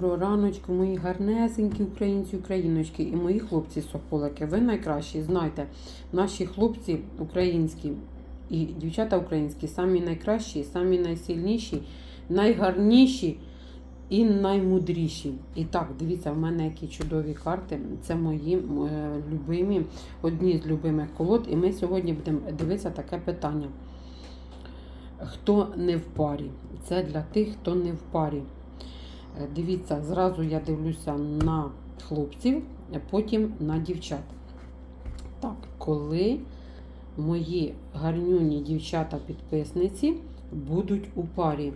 Доброго раночку, мої гарнесенькі українці, україночки і мої хлопці соколики. Ви найкращі. Знайте, наші хлопці українські і дівчата українські самі найкращі, самі найсильніші, найгарніші і наймудріші. І так, дивіться, в мене які чудові карти. Це мої е, любимі, одні з любимих колод. І ми сьогодні будемо дивитися таке питання. Хто не в парі? Це для тих, хто не в парі. Е, Дивіться, зразу я дивлюся на хлопців, а потім на дівчат. Так, коли мої гарнюні дівчата-підписниці будуть у парі,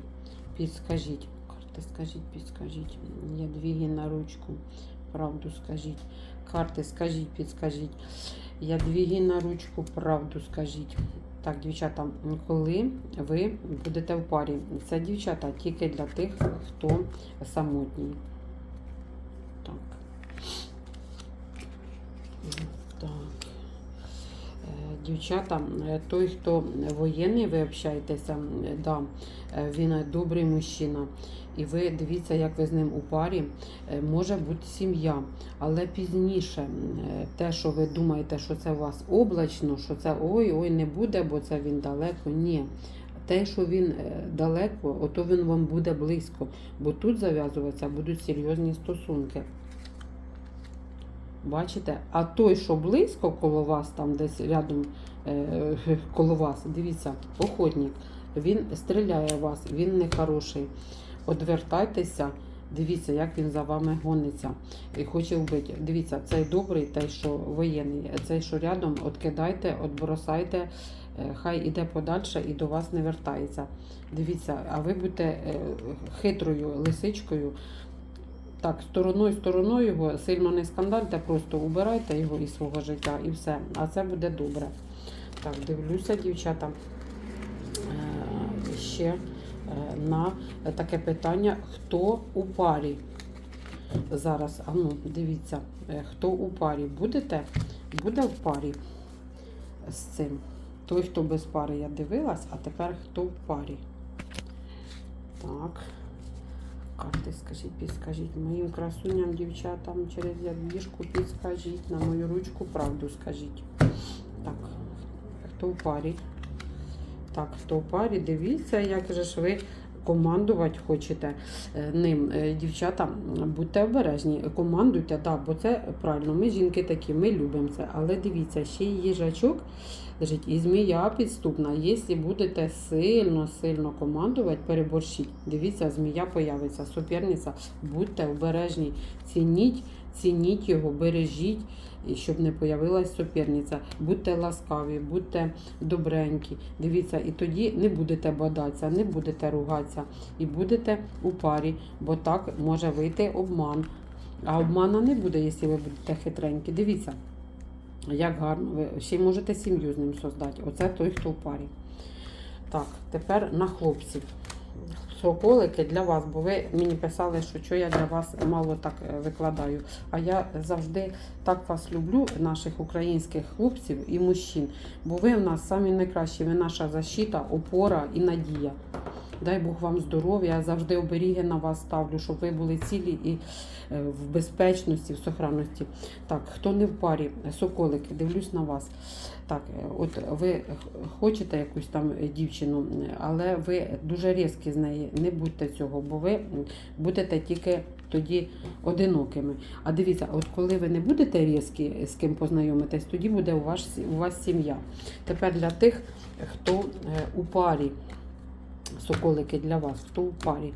підскажіть, карти, скажіть, підскажіть. я Ядвіги на ручку. Правду скажіть. Карти, скажіть, підскажіть. Я Ядвіги на ручку, правду скажіть. Так, дівчата, коли ви будете в парі, це дівчата тільки для тих, хто самотній. Так. Так. Е, Дівчата, е, той, хто воєнний, ви общаєтеся, е, да, е, він добрий мужчина. І ви дивіться, як ви з ним у парі. Е, Може бути сім'я, але пізніше е, те, що ви думаєте, що це у вас облачно, що це ой-ой не буде, бо це він далеко. Ні. Те, що він е, далеко, ото він вам буде близько, бо тут зав'язуватися будуть серйозні стосунки. Бачите? А той, що близько коло вас, там десь рядом е, коло вас, дивіться, охотник, він стріляє вас, він не хороший. Одвертайтеся, дивіться, як він за вами гониться і хоче вбити. Дивіться, цей добрий, той, що воєнний, цей, що рядом, откидайте, отбросайте, е, хай іде подальше і до вас не вертається. Дивіться, а ви будете е, хитрою лисичкою. Так, стороною, стороною його сильно не скандальте, просто убирайте його із свого життя і все. А це буде добре. Так, дивлюся, дівчата. Е, Ще е, на таке питання: хто у парі? Зараз, а ну, дивіться, е, хто у парі будете? Буде в парі з цим. Той, хто без пари, я дивилась, а тепер хто в парі? Так. Карти, скажіть, підскажіть моїм красуням, дівчатам через ядвіжку підскажіть, на мою ручку правду скажіть. Так, хто в парі? Так, хто в парі, дивіться, як же ж ви командувати хочете е, ним. Е, Дівчата, будьте обережні, командуйте, да, бо це правильно. Ми жінки такі, ми любимо це. Але дивіться, ще й їжачок лежить, і змія підступна. Якщо будете сильно-сильно командувати, переборщіть. Дивіться, змія появиться, суперниця. Будьте обережні, цініть, цініть його, бережіть, щоб не появилась суперниця. Будьте ласкаві, будьте добренькі. Дивіться, і тоді не будете бодатися, не будете ругатися, і будете у парі, бо так може вийти обман. А обмана не буде, якщо ви будете хитренькі. Дивіться. Як гарно, ви ще можете сім'ю з ним создати. Оце той, хто в парі. Так, тепер на хлопців. Соколики для вас, бо ви мені писали, що що я для вас мало так е, викладаю. А я завжди так вас люблю, наших українських хлопців і мужчин. Бо ви в нас самі найкращі, ви наша защита, опора і надія. Дай Бог вам здоров'я, я завжди оберіги на вас ставлю, щоб ви були цілі і е, в безпечності, в сохранності. Так, хто не в парі, соколики, дивлюсь на вас. Так, е, от ви хочете якусь там дівчину, але ви дуже різкі з неї. Не будьте цього, бо ви будете тільки тоді одинокими. А дивіться, от коли ви не будете різкі з ким познайомитесь, тоді буде у вас, у вас сім'я. Тепер для тих, хто е, у парі, соколики для вас, хто у парі.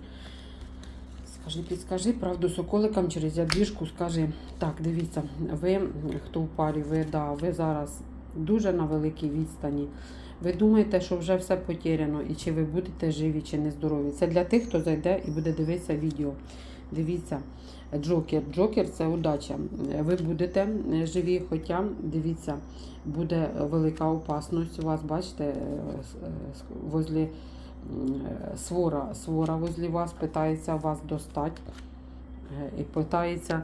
Скажи, підскажи правду соколикам через ядвіжку, скажи, так, дивіться, ви, хто в парі, ви, да, ви зараз дуже на великій відстані. Ви думаєте, що вже все потеряно, і чи ви будете живі, чи не здорові. Це для тих, хто зайде і буде дивитися відео. Дивіться, Джокер. Джокер це удача. Ви будете живі, хоча, дивіться, буде велика опасність. У вас, бачите, е, е, возле свора, свора возле вас питається вас достати. Е, І питається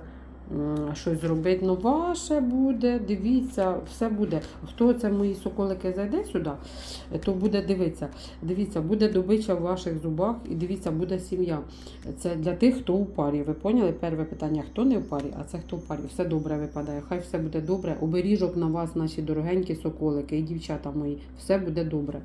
щось зробити. Ну, ваше буде, дивіться, все буде. Хто це мої соколики зайде сюди, то буде дивитися. Дивіться, буде добича в ваших зубах і дивіться, буде сім'я. Це для тих, хто у парі. Ви поняли? Перше питання, хто не в парі, а це хто в парі. Все добре випадає. Хай все буде добре. Оберіжок на вас, наші дорогенькі соколики і дівчата мої. Все буде добре.